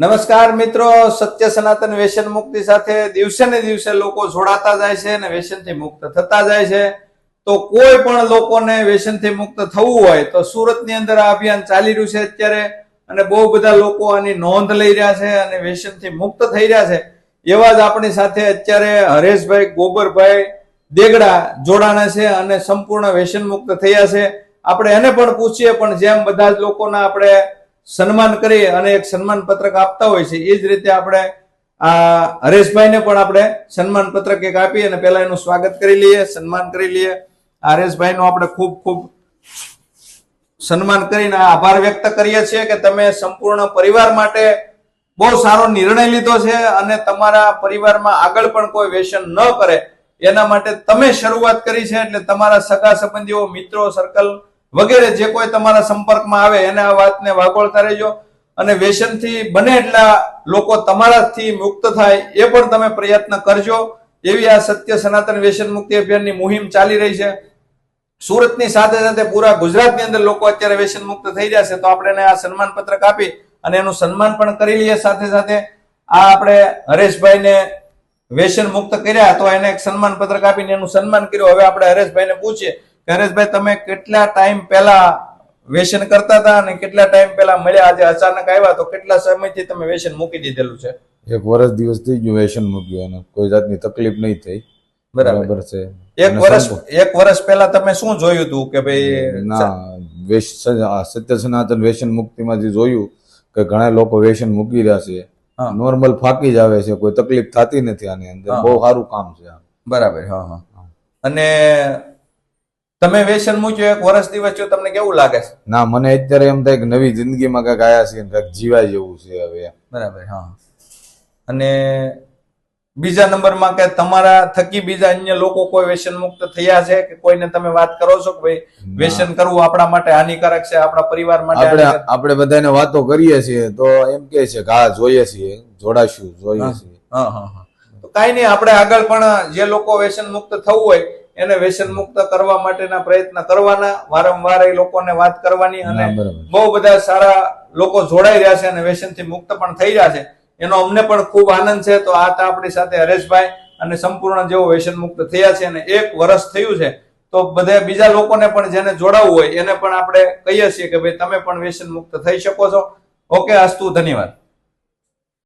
નમસ્કાર મિત્રો, સત્ય સનાતન વ્યસન મુક્તિ સાથે દિવસે ને દિવસે લોકો જોડાતા જાય છે અને વ્યસનથી મુક્ત થતા જાય છે. તો કોઈ પણ લોકોને વ્યસનથી મુક્ત થવું હોય તો સુરતની અંદર આ અભિયાન ચાલી રહ્યું છે અત્યારે અને બહુ બધા લોકો આની નોંધ લઈ રહ્યા છે અને વ્યસનથી મુક્ત થઈ રહ્યા છે. એવા જ આપણી સાથે અત્યારે હરેશભાઈ, ગોબરભાઈ દેગડા જોડાણા છે અને સંપૂર્ણ વ્યસન મુક્ત થયા છે. આપણે એને પણ પૂછીએ, પણ જેમ બધા જ લોકોના આપણે સન્માન કરી અને એક સન્માન પત્રક આપતા હોય છે, એ જ રીતે આપણે આ હરેશભાઈને પણ આપણે સન્માન પત્રક એક આપી અને પહેલા એનું સ્વાગત કરી લઈએ, સન્માન કરી લઈએ. હરેશભાઈનું આપણે ખૂબ ખૂબ સન્માન કરીને આભાર વ્યક્ત કરીએ છીએ કે તમે સંપૂર્ણ પરિવાર માટે બહુ સારો નિર્ણય લીધો છે અને તમારા પરિવારમાં આગળ પણ કોઈ વ્યસન ન કરે. એના માટે તમે શરૂઆત કરી છે, એટલે તમારા સગા સંબંધીઓ, મિત્રો સર્કલ વગેરે જે કોઈ તમારા સંપર્કમાં આવે, એને આ વાતને વાગોળતા રહેજો. અને વ્યસનથી બને એટલા લોકો તમારાથી મુક્ત થાય, એ પણ તમે પ્રયત્ન કરજો. એવી આ સત્ય સનાતન વ્યસન મુક્તિ અભિયાનની મુહિમ ચાલી રહી છે. સુરતની સાથે સાથે પૂરા ગુજરાતની અંદર લોકો અત્યારે વ્યસન મુક્ત થઈ રહ્યા છે, તો આપણે આ સન્માન પત્રક આપી અને એનું સન્માન પણ કરી લઈએ સાથે સાથે. આ આપણે હરેશભાઈને વ્યસન મુક્ત કર્યા, તો એને એક સન્માન પત્રક આપીને એનું સન્માન કર્યું. હવે આપણે હરેશભાઈને પૂછીએ કે તમે કેટલા ટાઈમ પહેલા વેસન કરતા હતા અને કેટલા ટાઈમ પહેલા મળ્યા? આજે અચાનક આવ્યા તો કેટલા સમયથી તમે વેસન મૂકી દીધેલું છે? એક વર્ષ દિવસ જ વેસન મૂક્યું અને કોઈ જાતની તકલીફ નહીં થઈ. બરાબર. છે. એક વર્ષ એક વર્ષ પહેલા તમે શું જોયું હતું કે ભાઈ ના વેસન સત્ય સનાતન વ્યસન મુક્તિમાંથી જોયું કે ઘણા લોકો વેસન મૂકી રહ્યા છે. નોર્મલ ફાકી જ આવે છે કોઈ તકલીફ થતી નથી આની અંદર. બહુ સારું કામ છે બરાબર હા. હા. અને તમે વ્યસન મૂક્યો એક વર્ષ દિવસ જો તમને કેવું લાગે છે? ના મને અત્યારે એમ થાય કે નવી જિંદગીમાં કંઈક આયા છે કંઈક જીવાય જેવું છે હવે બરાબર હા. અને બીજા નંબરમાં કે તમારા થકી બીજા અન્ય લોકો કોઈ વ્યસન મુક્ત થયા છે કે કોઈને તમે વાત કરો છો કે ભાઈ વ્યસન કરવું આપણા માટે હાનિકારક છે આપણા પરિવાર માટે આપણે આપણે બધાને વાતો કરીએ છીએ તો એમ કે છે કે હા જોઈએ છીએ જોડાશું જોઈએ છીએ. હા હા હા. તો કાંઈ નહીં આપણે આગળ પણ જે લોકો વ્યસન મુક્ત થવું હોય એને વ્યસન મુક્ત કરવા માટેના પ્રયત્ન કરવાના. વારંવાર એ લોકોને વાત કરવાની અને બહુ બધા સારા લોકો જોડાઈ રહ્યા છે અને વ્યસનથી મુક્ત પણ થઈ રહ્યા છે. એનો અમને પણ ખૂબ આનંદ છે. તો આ તા આપણી સાથે હરેશભાઈ અને સંપૂર્ણ જેઓ વ્યસન મુક્ત થયા છે અને એક વર્ષ થયું છે તો બધા બીજા લોકોને પણ જેને જોડાવવું હોય એને પણ આપણે કહીએ છીએ કે ભાઈ તમે પણ વ્યસન મુક્ત થઈ શકો છો. ઓકે અસ્તુ ધન્યવાદ.